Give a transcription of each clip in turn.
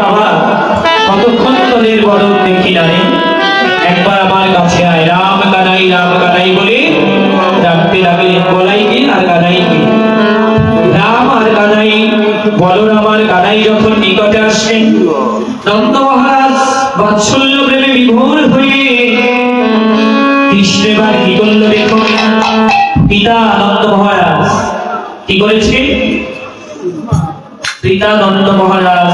বাবা। কতক্ষণ তোদের বদল দেখি না রে একবার আমার কাছে আয়। রাম কানাই রাম কানাই বলে ডাকতে লাগলেন বলাইকে আর কানাইকে রাম আর কানাই বলরাম আর কানাই যখন নিকটে আসলেন নন্দ মহারাজ, বাৎসল্য প্রেমে বিভোর হয়ে কৃষ্ণ এবার কি করল দেখো? পিতা নন্দ মহারাজ, কি করেছে? পিতা নন্দ মহারাজ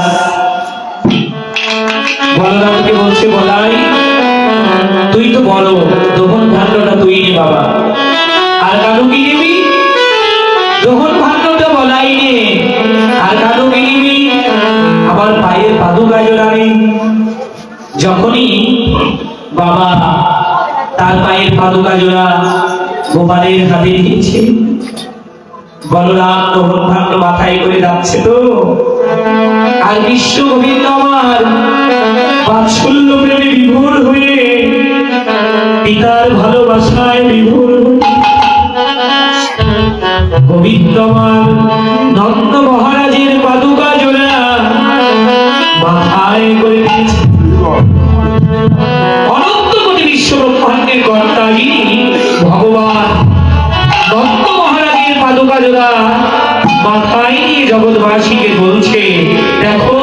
বলরামকে বলছে, বলাই, তুই তো বলো, দোহন ভাণ্ডটা তুই নে বাবা। আর কারও কি নিবি, দোহন ভাণ্ডটা বলাই নে। আর কারও কি নিবি, আমার পায়ের পাদুকা জোড়াবে। যখনই বাবা তার পায়ের পাদুকা জোড়া গোপালের হাতে দিয়েছে, বলরাম দোহন ভাণ্ড মাথায় করে যাচ্ছে তো, আর বিশ্ব গোবিন্দ আমার বাৎসল্য প্রেমে বিভোর হয়ে পিতার ভালোবাসায় বিভোর গোবিন্দ আমার নন্দ মহারাজের পাদুকা জোড়া মাথায় করে দিয়েছে। অনন্ত বিশ্ব ব্রহ্মাণ্ডের কর্তা ভগবান নন্দ মহারাজের পাদুকা জোড়া মাথায় নিয়ে জগৎবাসীকে বলছে, দেখো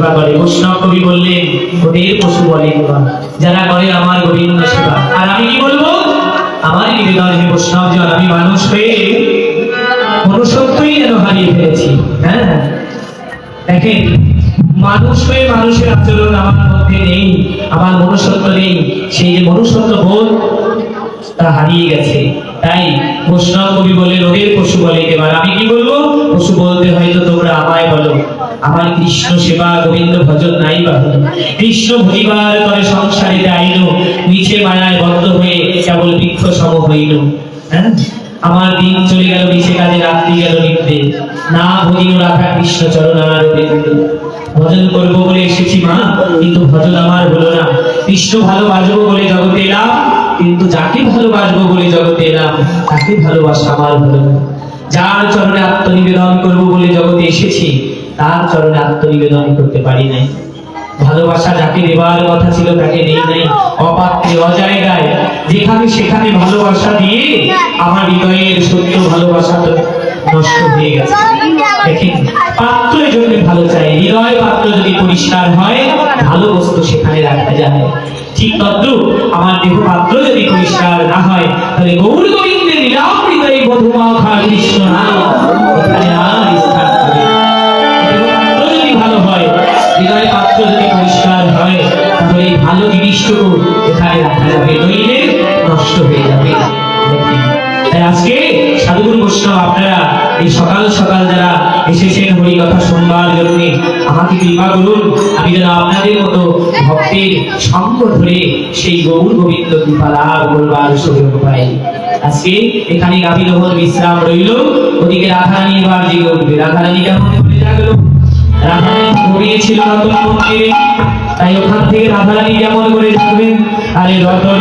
সেবা করে। বৈষ্ণব কবি বললেন ওদের পশু বলে। যারা করে আমার গোবিন্দ সেবা। আর আমি কি বলব? আমার হৃদয় যে বৈষ্ণব জন আমি মানুষ হয়ে মনুষ্যত্বই যেন হারিয়ে ফেলেছি। হ্যাঁ? দেখেন, মানুষ হয়ে মানুষের আচরণ আমার মধ্যে নেই, আমার মনুষ্যত্ব নেই। সেই যে মনুষ্যত্ব বোধ, তা হারিয়ে গেছে। তাই বৈষ্ণব কবি বলে ওদের পশু বলে এবার আমি কি বলব? পশু বলতে হয়তো তোমরা আমায় বলো। আমার কৃষ্ণ সেবা গোবিন্দ ভজন নাই বা। কৃষ্ণ ভজিবার তরে সংসারে আইল নিচে মায়ায় বদ্ধ হয়ে কেবল বৃক্ষ সম হইল। হ্যাঁ? আমার দিন চলে গেল নিচে কাজে রাত্রি গেল নিত্যে। না ভজিল রাখা কৃষ্ণ চরণ বিন্দু। ভজন করব বলে এসেছি মা, কিন্তু ভজন আমার হলো না। কৃষ্ণ ভালোবাসবো বলে জগতে এলাম, কিন্তু যাকে ভালোবাসবো বলে জগতে এলাম, তাকে ভালোবাসা আমার হলো না। যার চরণে আত্মনিবেদন করব বলে জগতে এসেছি তার চরণে আত্মনিবেদন করতে পারি নাই। ভালোবাসা যাকে দেওয়ার কথা ছিল তাকে নেই নাই। অপাত্রে অজায়গায় যেখানে সেখানে ভালোবাসা দিয়ে আমার হৃদয়ের সত্য ভালোবাসা তো নষ্ট হয়ে গেছে। দেখেন পাত্রের জন্য ভালো চাই হৃদয় পাত্র যদি পরিষ্কার হয়, ভালো বস্তু সেখানে রাখা যায়। ঠিক তদ্রুপ আমার দেহ পাত্র যদি পরিষ্কার না হয়, তাহলে গৌর গোবিন্দের লীলাম হৃদয়ে খা কৃষ্ণ নাম। এখানে আর কৃপা করুন আমি যেন আপনাদের মতো ভক্তের সঙ্গ ধরে সেই গৌর গোবিন্দ কৃপা লাভ করবার সুযোগ পাই। আজকে এখানে গাভী রোহন বিশ্রাম রইল। ওদিকে রাধারানী এবার জেগে উঠবে। রাধারানী কেমন রাধারানী ঘুমিয়েছিল রতন মন্দিরে তাই ওখান থেকে রাধারানী কেমন করে যাবেন আরে রতন